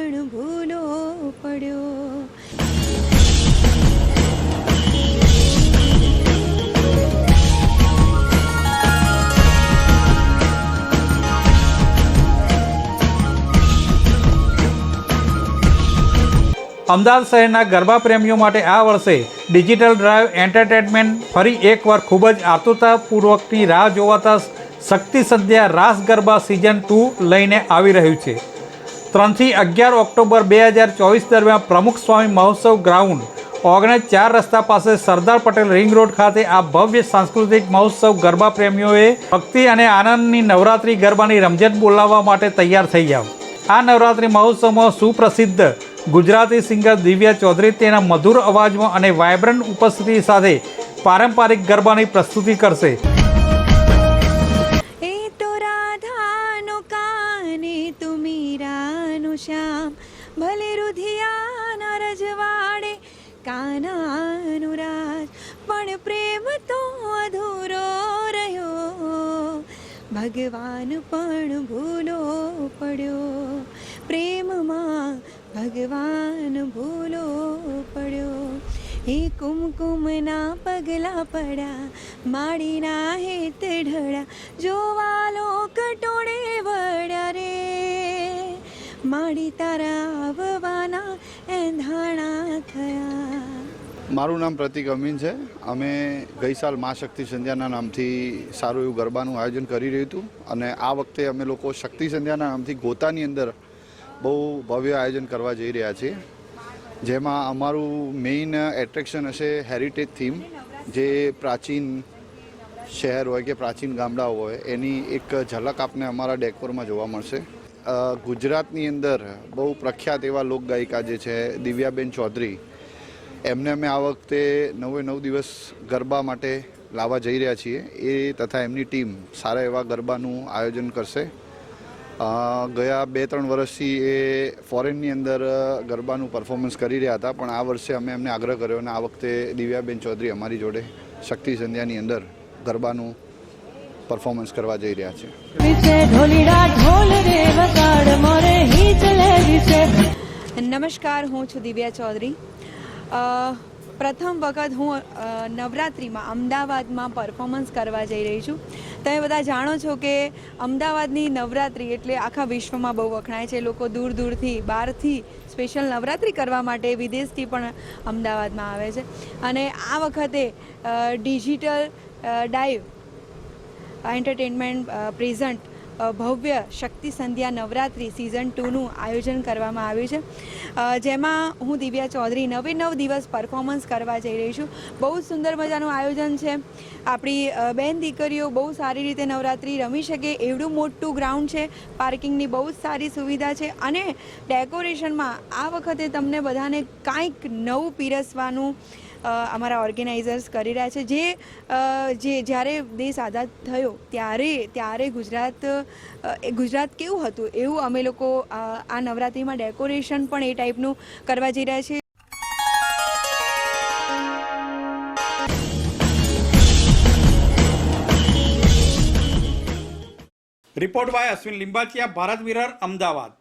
પણ ભૂલો પડ્યો. અમદાવાદ શહેરના ગરબા પ્રેમીઓ માટે આ વર્ષે ડિજિટલ ડ્રાઈવ એન્ટરટેનમેન્ટ ફરી એકવાર ખૂબ જ આતુરતાપૂર્વકની રાહ જોવાતા શક્તિ સંધ્યા રાસ ગરબા સિઝન ટુ લઈને આવી રહ્યું છે. ત્રણથી અગિયાર ઓક્ટોબર બે હજાર ચોવીસ દરમિયાન પ્રમુખ સ્વામી મહોત્સવ ગ્રાઉન્ડ ઓગણીસ ચાર રસ્તા પાસે સરદાર પટેલ રિંગ રોડ ખાતે આ ભવ્ય સાંસ્કૃતિક મહોત્સવ ગરબા પ્રેમીઓએ ભક્તિ અને આનંદની નવરાત્રિ ગરબાની રમઝટ બોલાવવા માટે તૈયાર થઈ જાવ આ નવરાત્રિ મહોત્સવમાં સુપ્રસિદ્ધ ગુજરાતી સિંગર દિવ્યા ચૌધરી તેના મધુર અવાજમાં અને વાયબ્રન્ટ ઉપસ્થિતિ સાથે પારંપરિક ગરબાની પ્રસ્તુતિ કરશે. ભલે રુધિયાના રજવાડે કાનાનું રાજ પણ પ્રેમ તો અધૂરો રહ્યો. ભગવાન પણ ભૂલો પડ્યો. પ્રેમમાં ભગવાન ભૂલો પડ્યો. હે કુમકુમના પગલા પડ્યા માડીના હેત ઢળ્યા જોવાલો તારા એંધાણા થયા. મારું નામ પ્રતિક અમીન છે. અમે ગઈ સાલ મા શક્તિ સંધ્યાના નામથી સારું એવું ગરબાનું આયોજન કરી રહ્યું હતું અને આ વખતે અમે લોકો શક્તિ સંધ્યાના નામથી ગોતાની અંદર બહુ ભવ્ય આયોજન કરવા જઈ રહ્યા છીએ. જેમાં અમારું મેઇન એટ્રેક્શન હશે હેરિટેજ થીમ જે પ્રાચીન શહેર હોય કે પ્રાચીન ગામડાઓ હોય, એની એક ઝલક આપને અમારા ડેકોરમાં જોવા મળશે. ગુજરાતની અંદર બહુ પ્રખ્યાત એવા લોકગાયિકા જે છે, દિવ્યાબેન ચૌધરી, એમને અમે આ વખતે નવે નવ દિવસ ગરબા માટે લાવવા જઈ રહ્યા છીએ. એ તથા એમની ટીમ સારા એવા ગરબાનું આયોજન કરશે. ગયા બે ત્રણ વર્ષથી એ ફોરેનની અંદર ગરબાનું પરફોર્મન્સ કરી રહ્યા હતા, પણ આ વર્ષે અમે એમને આગ્રહ કર્યો અને આ વખતે દિવ્યાબેન ચૌધરી અમારી જોડે શક્તિ સંધ્યાની અંદર ગરબાનું પરફોર્મન્સ કરવા જઈ રહ્યા છે. નમસ્કાર હું છું દિવ્યા ચૌધરી. પ્રથમ વખત હું નવરાત્રિમાં અમદાવાદમાં પરફોર્મન્સ કરવા જઈ રહી છું. તમે બધા જાણો છો કે અમદાવાદની નવરાત્રિ એટલે આખા વિશ્વમાં બહુ વખણાય છે. લોકો દૂર દૂરથી બહારથી સ્પેશિયલ નવરાત્રિ કરવા માટે વિદેશથી પણ અમદાવાદમાં આવે છે. અને આ વખતે ડિજિટલ ડાઈવ એન્ટરટેનમેન્ટ પ્રેઝન્ટ ભવ્ય શક્તિ સંધ્યા નવરાત્રિ સિઝન ટુનું આયોજન કરવામાં આવ્યું છે. જેમાં હું દિવ્યા ચૌધરી નવે નવ દિવસ પરફોર્મન્સ કરવા જઈ રહી છું. બહુ જ સુંદર મજાનું આયોજન છે. આપણી બેન દીકરીઓ બહુ સારી રીતે નવરાત્રિ રમી શકે એવડું મોટું ગ્રાઉન્ડ છે. પાર્કિંગની બહુ જ સારી સુવિધા છે. અને ડેકોરેશનમાં આ વખતે તમને બધાને કાંઈક નવું પીરસવાનું અમારા ઓર્ગેનાઇઝર્સ કરી રહ્યા છે. જે જે જ્યારે દેશ આઝાદ થયો ત્યારે ત્યારે ગુજરાત ગુજરાત કેવું હતું એવું અમે લોકો આ નવરાત્રિમાં ડેકોરેશન પણ એ ટાઈપનું કરવા જઈ રહ્યા છે રિપોર્ટ બાય અશ્વિન લિંબાચિયા, ભારત વિરર અમદાવાદ.